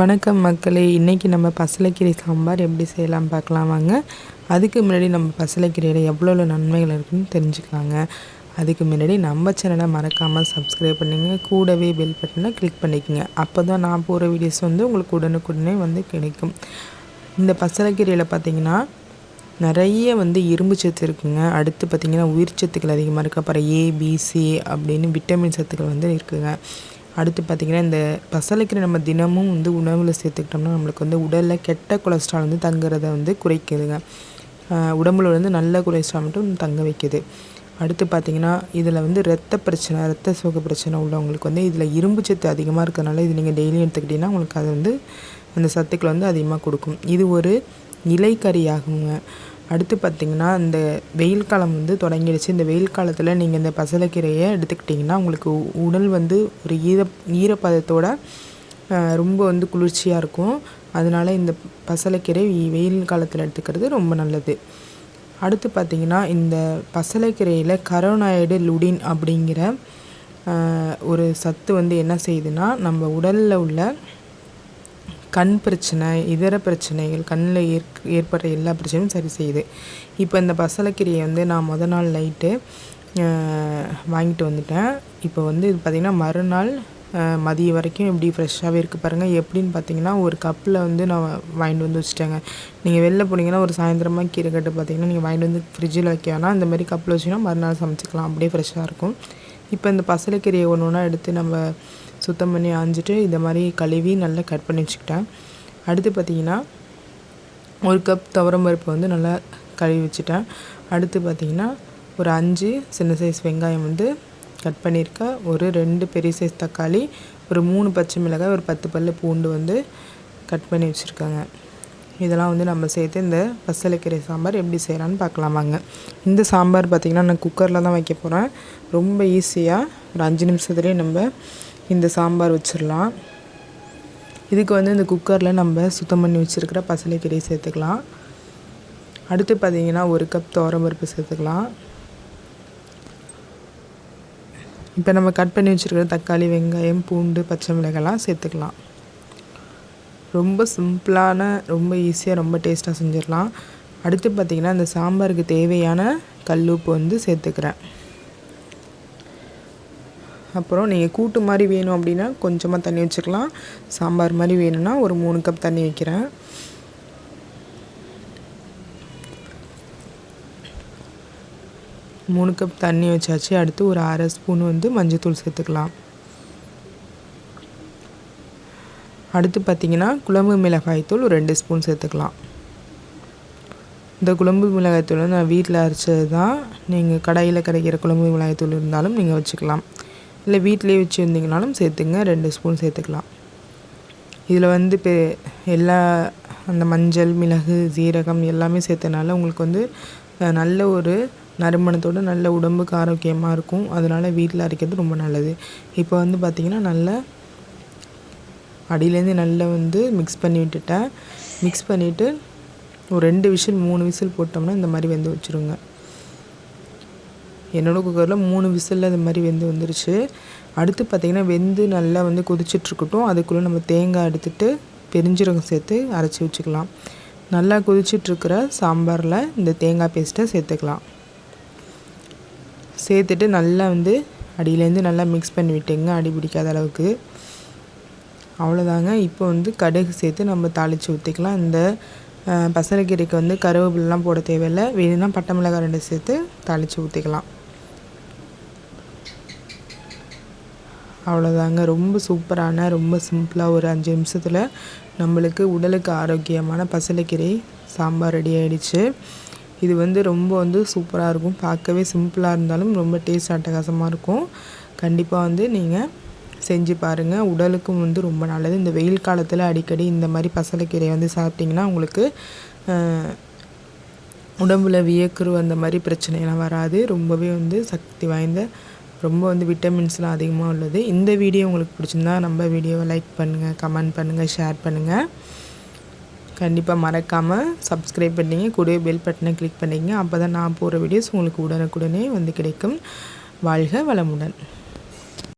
வணக்கம் மக்களே. இன்றைக்கி நம்ம பசலைக்கீரை சாம்பார் எப்படி செய்யலாம் பார்க்கலாம் வாங்க. அதுக்கு முன்னாடி நம்ம பசலைக்கீரையில் எவ்வளோ நன்மைகள் இருக்குதுன்னு தெரிஞ்சுக்கலாங்க. அதுக்கு முன்னாடி நம்ம சேனலை மறக்காமல் சப்ஸ்கிரைப் பண்ணுங்கள் கூடவே பெல் பட்டனை கிளிக் பண்ணிக்கோங்க. அப்போ தான் நான் போகிற வீடியோஸ் வந்து உங்களுக்கு உடனுக்குடனே வந்து கிடைக்கும். இந்த பசலைக்கீரையில் பார்த்திங்கன்னா நிறைய வந்து இரும்பு சத்து இருக்குங்க. அடுத்து பார்த்திங்கன்னா உயிர் சத்துக்கள் அதிகமாக இருக்குது அப்புறம் ஏபிசி அப்படின்னு விட்டமின் சத்துக்கள் வந்து இருக்குதுங்க அடுத்து பார்த்திங்கன்னா இந்த பசலைக்கீரை நம்ம தினமும் வந்து உணவில் சேர்த்துக்கிட்டோம்னா நம்மளுக்கு வந்து உடலில் கெட்ட கொலஸ்ட்ரால் வந்து தங்குறதை வந்து குறைக்குதுங்க. உடம்புல வந்து நல்ல கொலஸ்ட்ரால் மட்டும் தங்க வைக்குது. அடுத்து பார்த்திங்கன்னா இதில் வந்து ரத்த பிரச்சனை ரத்த சோக பிரச்சனை உள்ளவங்களுக்கு வந்து இதில் இரும்பு சத்து அதிகமாக இருக்கிறதுனால இது நீங்கள் டெய்லியும் எடுத்துக்கிட்டிங்கன்னா உங்களுக்கு அது வந்து அந்த சத்துக்களை வந்து அதிகமாக கொடுக்கும். இது ஒரு இலைக்கறி ஆகுங்க அடுத்து பார்த்திங்கன்னா இந்த வெயில் காலம் வந்து தொடங்கிடுச்சு. இந்த வெயில் காலத்தில் நீங்கள் இந்த பசலைக்கீரையை எடுத்துக்கிட்டிங்கன்னா உங்களுக்கு உடல் வந்து ஒரு ஈர ஈரப்பதத்தோட ரொம்ப வந்து குளிர்ச்சியாக இருக்கும். அதனால் இந்த பசலைக்கீரை வெயில் காலத்தில் எடுத்துக்கிறது ரொம்ப நல்லது. அடுத்து பார்த்திங்கன்னா இந்த பசலைக்கீரையில் கரோனாய்டு லுடின் அப்படிங்கிற ஒரு சத்து வந்து என்ன செய்யுதுன்னா நம்ம உடலில் உள்ள கண் பிரச்சனை இதர பிரச்சனைகள் கண்ணில் ஏற் ஏற்படுற எல்லா பிரச்சனையும் சரி செய்யுது. இப்போ இந்த பசலைக்கீரையை வந்து நான் முத நாள் நைட்டு வாங்கிட்டு வந்துட்டேன். இப்போ வந்து இது பார்த்திங்கன்னா மறுநாள் மதியம் வரைக்கும் எப்படி ஃப்ரெஷ்ஷாகவே இருக்குது பாருங்கள் எப்படின்னு பார்த்தீங்கன்னா ஒரு கப்பில் வந்து நான் வாங்கிட்டு வந்து வச்சுட்டேங்க. நீங்கள் வெளில போனீங்கன்னா ஒரு சாயந்தரமாக கீரை கட்டு பார்த்தீங்கன்னா நீங்கள் வாங்கிட்டு வந்து ஃப்ரிட்ஜில் வைக்க வேணாம் இந்த மாதிரி கப்பில் வச்சிங்கன்னா மறுநாள் சமைச்சிக்கலாம். அப்படியே ஃப்ரெஷ்ஷாக இருக்கும். இப்போ இந்த பசலைக்கீரையை ஒன்று ஒன்றா எடுத்து நம்ம சுத்தம் பண்ணி ஆஞ்சிட்டு இந்த மாதிரி கழுவி நல்லா கட் பண்ணி வச்சுக்கிட்டேன். அடுத்து பார்த்திங்கன்னா ஒரு கப் துவரம் பருப்பு வந்து நல்லா கழுவி வச்சுட்டேன். அடுத்து பார்த்திங்கன்னா ஒரு அஞ்சு சின்ன சைஸ் வெங்காயம் வந்து கட் பண்ணியிருக்கேன் ஒரு ரெண்டு பெரிய சைஸ் தக்காளி ஒரு மூணு பச்சை மிளகாய் ஒரு பத்து பல் பூண்டு வந்து கட் பண்ணி வச்சுருக்காங்க. இதெல்லாம் வந்து நம்ம சேர்த்து இந்த பசலைக்கீரை சாம்பார் எப்படி செய்யலான்னு பார்க்கலாமாங்க இந்த சாம்பார் பார்த்திங்கன்னா நான் குக்கரில் தான் வைக்க போகிறேன் ரொம்ப ஈஸியாக ஒரு அஞ்சு நிமிஷத்துலேயே நம்ம இந்த சாம்பார் வச்சிடலாம். இதுக்கு வந்து இந்த குக்கரில் நம்ம சுத்தம் பண்ணி வச்சுருக்கிற பசலைக்கீரை சேர்த்துக்கலாம். அடுத்து பார்த்திங்கன்னா ஒரு கப் பருப்பு சேர்த்துக்கலாம். இப்போ நம்ம கட் பண்ணி வச்சுருக்கிற தக்காளி வெங்காயம் பூண்டு பச்சை மிளகாய்லாம் சேர்த்துக்கலாம். ரொம்ப சிம்பிளான ரொம்ப ஈஸியாக ரொம்ப டேஸ்ட்டாக செஞ்சிடலாம். அடுத்து பார்த்திங்கன்னா இந்த சாம்பாருக்கு தேவையான கல் உப்பு வந்து சேர்த்துக்கிறேன். அப்புறம் நீங்கள் கூட்டு மாதிரி வேணும் அப்படின்னா கொஞ்சமாக தண்ணி வச்சுக்கலாம். சாம்பார் மாதிரி வேணும்னா ஒரு மூணு கப் தண்ணி வைக்கிறேன். மூணு கப் தண்ணி வச்சாச்சு. அடுத்து ஒரு அரை ஸ்பூன் வந்து மஞ்சத்தூள் சேர்த்துக்கலாம். அடுத்து பார்த்திங்கன்னா குழம்பு மிளகாய்த்தூள் ஒரு ரெண்டு ஸ்பூன் சேர்த்துக்கலாம். இந்த குழம்பு மிளகாய்த்தூள் நான் வீட்டில் அரைச்சது தான் நீங்கள் கடையில் கிடைக்கிற குழம்பு மிளகாய்த்தூள் இருந்தாலும் நீங்கள் வச்சுக்கலாம். இல்லை வீட்டிலே வச்சுருந்தீங்கனாலும் சேர்த்துங்க ரெண்டு ஸ்பூன் சேர்த்துக்கலாம். இதில் வந்து இப்போ எல்லா அந்த மஞ்சள் மிளகு சீரகம் எல்லாமே சேர்த்தனால உங்களுக்கு வந்து நல்ல ஒரு நறுமணத்தோடு நல்ல உடம்புக்கு ஆரோக்கியமாக இருக்கும். அதனால் வீட்டில் அரைக்கிறது ரொம்ப நல்லது. இப்போ வந்து பார்த்திங்கன்னா நல்ல அடியிலேருந்து நல்லா வந்து மிக்ஸ் பண்ணி விட்டுட்டேன். மிக்ஸ் பண்ணிவிட்டு ஒரு ரெண்டு விசில் மூணு விசில் போட்டோம்னா இந்த மாதிரி வெந்து வச்சுருங்க. என்னோடய குக்கரில் மூணு விசிலில் இது மாதிரி வெந்து வந்துருச்சு. அடுத்து பார்த்திங்கன்னா வெந்து நல்லா வந்து கொதிச்சிட்ருக்கட்டும். அதுக்குள்ளே நம்ம தேங்காய் எடுத்துகிட்டு பெருஞ்சீரகம் சேர்த்து அரைச்சி வச்சுக்கலாம். நல்லா கொதிச்சிட்ருக்கிற சாம்பாரில் இந்த தேங்காய் பேஸ்ட்டை சேர்த்துக்கலாம். சேர்த்துட்டு நல்லா வந்து அடியிலேருந்து நல்லா மிக்ஸ் பண்ணி விட்டுங்க அடி பிடிக்காத அளவுக்கு. அவ்வளோதாங்க இப்போ வந்து கடுகு சேர்த்து நம்ம தாளித்து ஊற்றிக்கலாம் இந்த பசலைக்கீரைக்கு வந்து கருவேப்பிலாம் போட தேவையில்லை. வேணும்னா பட்டை மிளகாய் ரெண்டு சேர்த்து தாளித்து ஊற்றிக்கலாம் அவ்வளோதாங்க ரொம்ப சூப்பரான ரொம்ப சிம்பிளாக ஒரு அஞ்சு நிமிஷத்தில் நம்மளுக்கு உடலுக்கு ஆரோக்கியமான பசலைக்கீரை சாம்பார் ரெடி ஆகிடுச்சு இது வந்து ரொம்ப வந்து சூப்பராக இருக்கும். பார்க்கவே சிம்பிளாக இருந்தாலும் ரொம்ப டேஸ்ட் அட்டகாசமாக இருக்கும். கண்டிப்பாக வந்து நீங்கள் செஞ்சு பாருங்கள் உடலுக்கும் வந்து ரொம்ப நல்லது. இந்த வெயில் காலத்தில் அடிக்கடி இந்த மாதிரி பசலைக்கீரை வந்து சாப்பிட்டிங்கன்னா உங்களுக்கு உடம்புல வியக்குறு அந்த மாதிரி பிரச்சனையெல்லாம் வராது. ரொம்பவே வந்து சக்தி வாய்ந்த ரொம்ப வந்து விட்டமின்ஸ்லாம் அதிகமாக உள்ளது. இந்த வீடியோ உங்களுக்கு பிடிச்சிருந்தா நம்ம வீடியோவை லைக் பண்ணுங்கள் கமெண்ட் பண்ணுங்கள் ஷேர் பண்ணுங்கள் கண்டிப்பாக மறக்காமல் சப்ஸ்கிரைப் பண்ணிங்க. கூடவே பெல் பட்டனை கிளிக் பண்ணிங்க அப்போ தான் நான் போகிற வீடியோஸ் உங்களுக்கு உடனுக்குடனே வந்து கிடைக்கும். வாழ்க வளமுடன்.